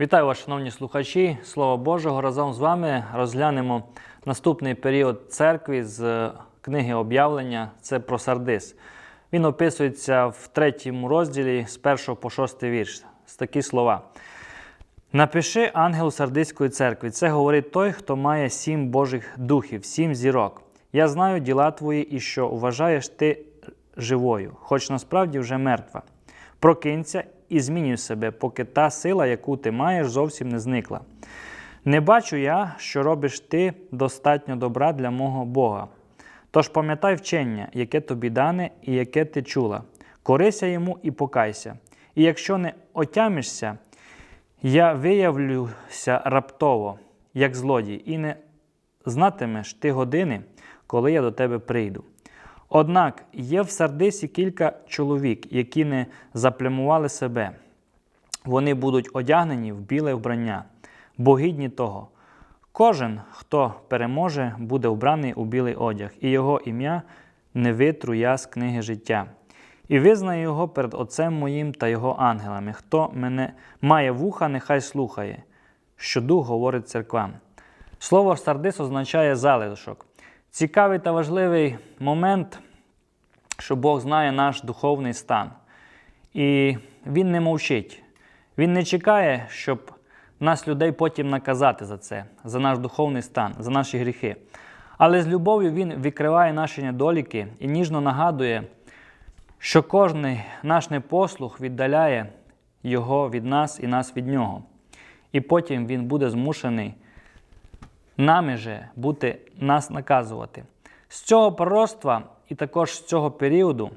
Вітаю вас, шановні слухачі. Слава Божого! Разом з вами розглянемо наступний період церкви з книги об'явлення. Це про Сардис. Він описується в третьому розділі з 1 по 6 вірш. З такі слова. Напиши ангелу Сардиської церкви. Це говорить той, хто має сім Божих духів, сім зірок. Я знаю діла твої і що вважаєш ти живою, хоч насправді вже мертва. Прокинься і змінюй себе, поки та сила, яку ти маєш, зовсім не зникла. Не бачу я, що робиш ти достатньо добра для мого Бога. Тож пам'ятай вчення, яке тобі дане і яке ти чула. Корися йому і покайся. І якщо не отямишся, я виявлюся раптово, як злодій, і не знатимеш ти години, коли я до тебе прийду. Однак є в Сардисі кілька чоловік, які не заплямували себе. Вони будуть одягнені в біле вбрання, бо гідні того. Кожен, хто переможе, буде вбраний у білий одяг, і його ім'я не витру я з книги життя. І визнаю його перед Отцем моїм та його ангелами. Хто мене має вуха, нехай слухає, що дух говорить церквам. Слово сардис означає залишок. Цікавий та важливий момент, що Бог знає наш духовний стан. І Він не мовчить. Він не чекає, щоб нас, людей, потім наказати за це, за наш духовний стан, за наші гріхи. Але з любов'ю Він викриває наші недоліки і ніжно нагадує, що кожний наш непослух віддаляє Його від нас і нас від Нього. І потім Він буде змушений нами же бути нас наказувати. З цього пророцтва і також з цього періоду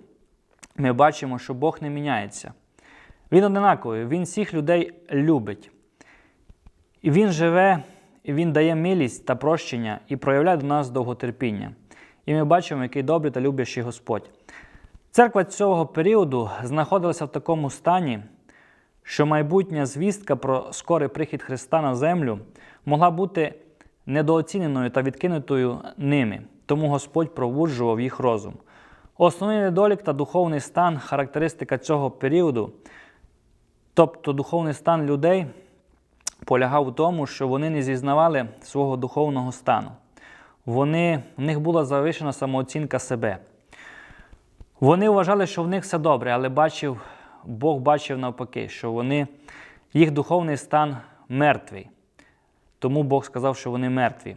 ми бачимо, що Бог не міняється. Він одинаковий, Він всіх людей любить. І Він живе, і Він дає милість та прощення і проявляє до нас довготерпіння. І ми бачимо, який добрий та люблячий Господь. Церква цього періоду знаходилася в такому стані, що майбутня звістка про скорий прихід Христа на землю могла бути недооціненою та відкинутою ними, тому Господь провуджував їх розум. Основний недолік та духовний стан, характеристика цього періоду, тобто духовний стан людей, полягав у тому, що вони не зізнавали свого духовного стану. Вони, В них була завищена самооцінка себе. Вони вважали, що в них все добре, але бачив, Бог бачив навпаки, що вони, їх духовний стан мертвий. Тому Бог сказав, що вони мертві.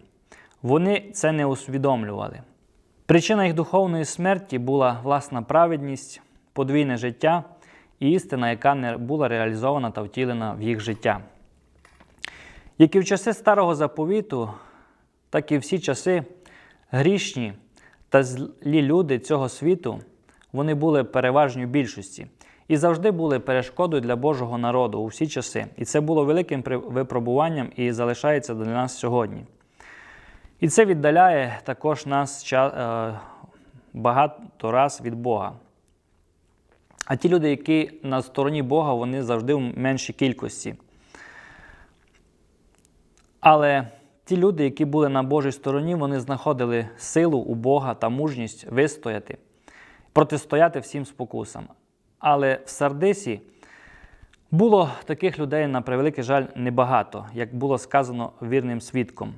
Вони це не усвідомлювали. Причина їх духовної смерті була власна праведність, подвійне життя і істина, яка не була реалізована та втілена в їх життя. Як і в часи старого заповіту, так і всі часи грішні та злі люди цього світу вони були переважною більшості і завжди були перешкодою для Божого народу у всі часи. І це було великим випробуванням і залишається для нас сьогодні. І це віддаляє також нас багато раз від Бога. А ті люди, які на стороні Бога, вони завжди в меншій кількості. Але ті люди, які були на Божій стороні, вони знаходили силу у Бога та мужність вистояти, протистояти всім спокусам. Але в Сардисі було таких людей, на превеликий жаль, небагато, як було сказано вірним свідком.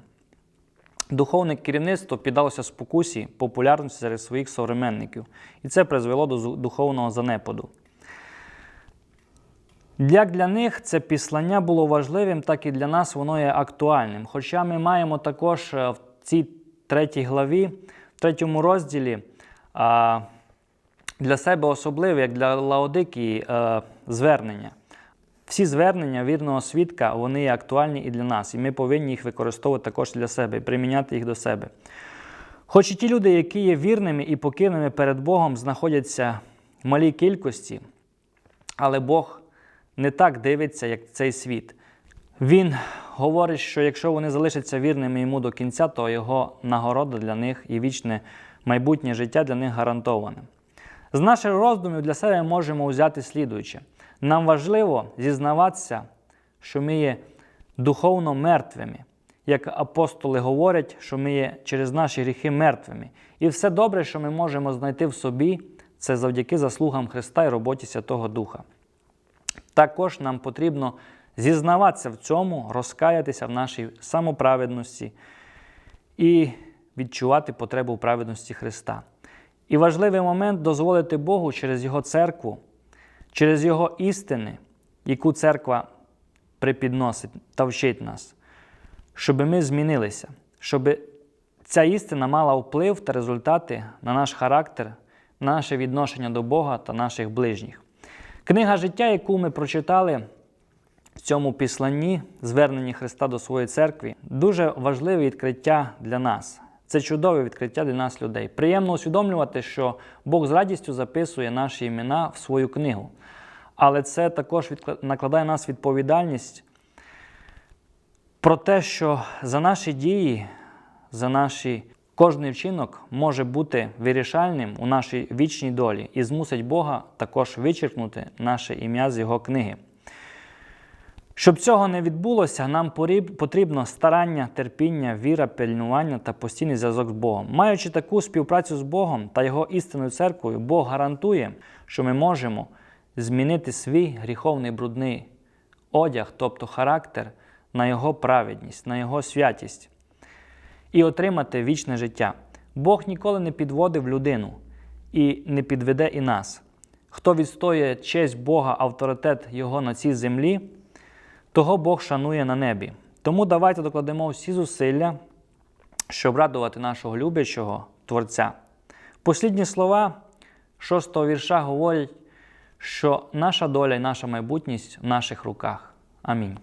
Духовне керівництво піддалося спокусі популярності серед своїх современників, і це призвело до духовного занепаду. Як для них це післання було важливим, так і для нас воно є актуальним. Хоча ми маємо також в цій третій главі, в третьому розділі для себе особливе, як для Лаодикії, звернення. Всі звернення вірного свідка вони є актуальні і для нас, і ми повинні їх використовувати також для себе і приміняти їх до себе. Хоч і ті люди, які є вірними і покірними перед Богом, знаходяться в малій кількості, але Бог не так дивиться, як цей світ. Він говорить, що якщо вони залишаться вірними йому до кінця, то його нагорода для них і вічне майбутнє життя для них гарантоване. З наших роздумів для себе можемо взяти слідуюче. Нам важливо зізнаватися, що ми є духовно мертвими. Як апостоли говорять, що ми є через наші гріхи мертвими. І все добре, що ми можемо знайти в собі, це завдяки заслугам Христа і роботі Святого Духа. Також нам потрібно зізнаватися в цьому, розкаятися в нашій самоправедності і відчувати потребу праведності Христа. І важливий момент дозволити Богу через Його церкву, через Його істини, яку церква припідносить та вчить нас, щоб ми змінилися, щоб ця істина мала вплив та результати на наш характер, на наше відношення до Бога та наших ближніх. Книга життя, яку ми прочитали в цьому післанні, зверненні Христа до своєї церкви, дуже важливе відкриття для нас. Це чудове відкриття для нас, людей. Приємно усвідомлювати, що Бог з радістю записує наші імена в свою книгу. Але це також накладає на нас відповідальність про те, що за наші дії, за наші кожний вчинок може бути вирішальним у нашій вічній долі і змусить Бога також вичеркнути наше ім'я з Його книги. Щоб цього не відбулося, нам потрібно старання, терпіння, віра, пильнування та постійний зв'язок з Богом. Маючи таку співпрацю з Богом та Його істинною церквою, Бог гарантує, що ми можемо змінити свій гріховний брудний одяг, тобто характер, на Його праведність, на Його святість і отримати вічне життя. Бог ніколи не підводив людину і не підведе і нас. Хто відстоює честь Бога, авторитет Його на цій землі, того Бог шанує на небі. Тому давайте докладемо всі зусилля, щоб радувати нашого люблячого Творця. Послідні слова шостого вірша говорять, що наша доля і наша майбутність в наших руках. Амінь.